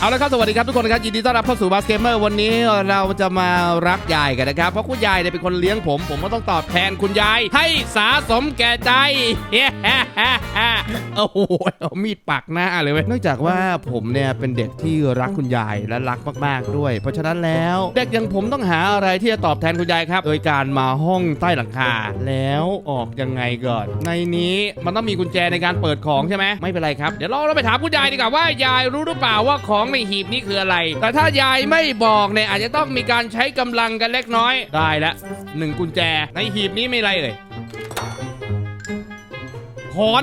เอาละครับ สวัสดีครับทุกคนนะครับยินดีต้อนรับเข้าสู่บาสเกมเมอร์วันนี้เราจะมารักยายกันนะครับ เพราะคุณยายเนี่ยเป็นคนเลี้ยงผม ผมก็ต้องตอบแทนคุณยาย ให้สาสมแก่ใจ โอ้โหเอามีดปักหน้าเลยเว้ยเนื่องจากว่าผมเนี่ยเป็นเด็กที่รักคุณยายและรักมากๆด้วย เพราะฉะนั้นแล้วเด็กอย่างผมต้องหาอะไรที่จะตอบแทนคุณยายครับ โดยการมาห้องใต้หลังคาแล้วออกยังไงก่อน ในนี้มันต้องมีกุญแจในการเปิดของใช่ไหมไม่เป็นไรครับเดี๋ยวเราเราไปถามคุณยายดีกว่าว่ายายรู้หรือเปล่าว่าของในหีบนี้คืออะไร แต่ถ้ายายไม่บอกเนี่ยอาจจะต้องมีการใช้กำลังกันเล็กน้อย ได้ละหนึ่งกุญแจ ในหีบนี้ไม่ไรเลยขอน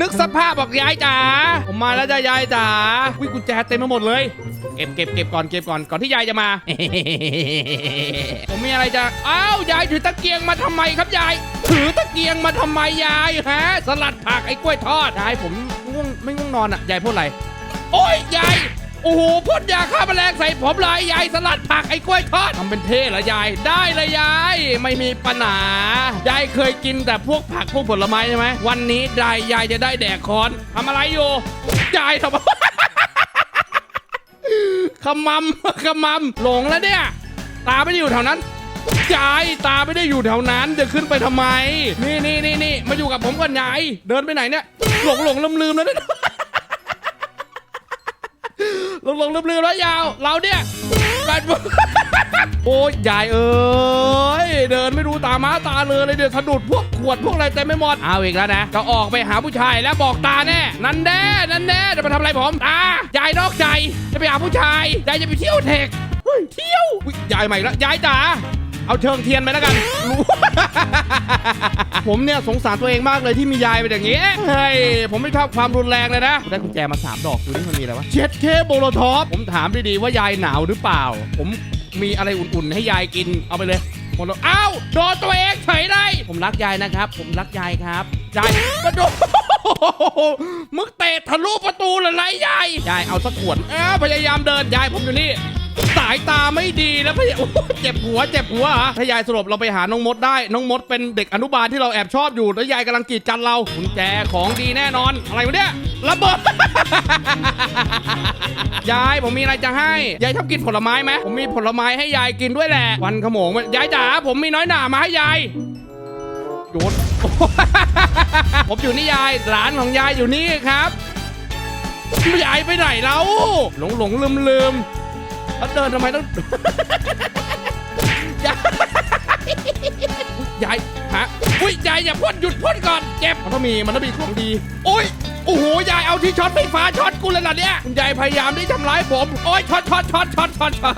นึกสภาพบอกยายจ๋า ผมมาแล้วจ้ายายจ๋าวิกุญแจเต็มไปหมดเลย เก็บเก็บเก็บก่อนเก็บก่อนก่อนที่ยายจะมา ผมมีอะไรจะอ้าวยายถือตะเกียงมาทำไมครับยาย ถือตะเกียงมาทำไมยายฮะ สลัดผักไอ้กล้วยทอดยายผม ง่วงไม่ง่วงนอนอะยายพูดอะไรโอ้ยยายโอ้โหพ่นยาฆ่าแมลงใส่ผมเลยยายสลัดผักไอ้กล้วยทอดทำเป็นเท่เหรอยายได้เลยยายไม่มีปัญหายายเคยกินแต่พวกผักพวกผลไม้ใช่ไหมวันนี้ได้ยายจะได้แดกคอนทำอะไรอยู่ยายทำขมำขมำหลงแล้วเนี่ยตาไม่ได้อยู่แถวนั้นยายตาไม่ได้อยู่แถวนั้นจะขึ้นไปทำไม นี่นี่นี่นี่มาอยู่กับผมก่อนยายเดินไปไหนเนี่ย หลงหลงลืมลืมแล้วเนี่ยหลงหลงลืมลืมแล้วยาว เราเนี่ยกันโอ้ยยายเอ้ยเดินไม่รู้ตาม้าตาเรือเลยเดี๋ยวสะดุดพวกขวดพวกอะไรเต็มไปหมดเอาอีกแล้วนะจะออกไปหาผู้ชายแล้วบอกตาแน่นั่นแน่นั่นแน่จะมาทำอะไรผมตายายนอกใจจะไปหาผู้ชายยายจะไปเที่ยวเทคเฮ้ยเที่ยวยายใหม่ล้วยายจ๋า เอาเชิงเทียนไปแล้วกันรู้ผมเนี่ยสงสารตัวเองมากเลยที่มียายเป็นอย่างนี้เฮ้ยผมไม่ชอบความรุนแรงเลยนะ ได้กุญแจมาสามดอกดูนี่มันมีอะไรวะเจ็ดเคโบโลทอปผมถามดีๆว่ายายหนาวหรือเปล่า ผมมีอะไรอุ่นๆ ให้ยายกินเอาไปเลยหมดแล้วอ้าวโดนตัวเองเฉยได้ผมรักยายนะครับ ผมรักยายครับยายกระโดดมึงเตะทะลุประตูเลยไรยายยายเอาสักขวดอ้าวพยายามเดินยายผมอยู่นี่ สายตาไม่ดีแล้วพยาโอ้เจ็บหัวเจ็บหัวเหรอถ้ายายสรุปเราไปหาน้องมดได้ น้องมดเป็นเด็กอนุบาลที่เราแอบชอบอยู่แล้วยายกำลังกีดกันเรากุญแจของดีแน่นอน อะไรวะเนี่ยระเบิด ยายผมมีอะไรจะให้ ยายชอบกินผลไม้ไหมผมมีผลไม้ให้ยายกินด้วยแหละวันขโมงยายจ๋าผมมีน้อยหนามาให้ยายโยนผมอยู่นี่ยายหลานของยายอยู่นี่ครับยายไปไหนแล้วหลงหลงลืมลืม แล้วเดินทำไมต้อง ยายยายฮะอุ้ยยายอย่าพ่นหยุดพ่นก่อนเจ็บมันต้องมีมันต้องมีของดีโอ้ยโอ้โหยายเอาที่ช็อตไฟฟ้าช็อตกูเลยล่ะเนี่ยคุณยายพยายามที่ทำร้ายผมโอ้ยช็อตช็อตช็อตช็อตช็อตช็อต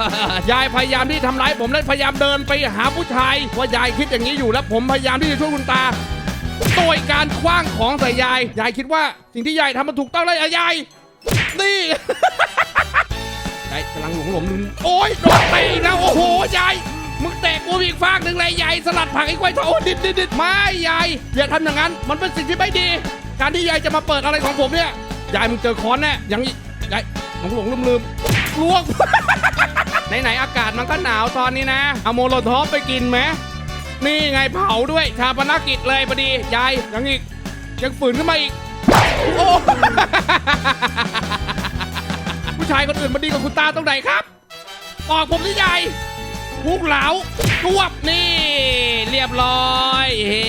ยายพยายามที่ทำร้ายผมและพยายามเดินไปหาผู้ชายว่ายายคิดอย่างนี้อยู่แล้วผมพยายามที่จะช่วยคุณตาโดยการคว้างของใส่ยาย ยายคิดว่าสิ่งที่ยายทำมันถูกต้องเลยอะยายนี่ยาย กำลังหลงหลงลืมโอ้ยโดนตะอีกแล้วโอ้โหยายมึงเตะกูอีกฟากหนึ่งเลยยายสลัดผักไอ้กล้วยทอดโอ้ดิดดิดดิดไม่ยายอย่าทำอย่างนั้น มันเป็นสิ่งที่ไม่ดี การที่ยายจะมาเปิดอะไรของผมเนี่ยยายมึงเจอค้อนแน่ย่างยายหลงหลงลืมลืมลวกไหนๆอากาศมันก็หนาวตอนนี้นะเอาโมโลทอฟไปกินไหมนี่ไงเผาด้วยชาปนกิจเลยพอดียายยังอีกยังฝืนขึ้นมาอีกโอ้ ผู้ชายคนอื่นมันดีกว่าคุณตาตรงไหนครับบอกผมที่ใหญ่พุกเหลาทวบนี่ เรียบร้อยเฮ้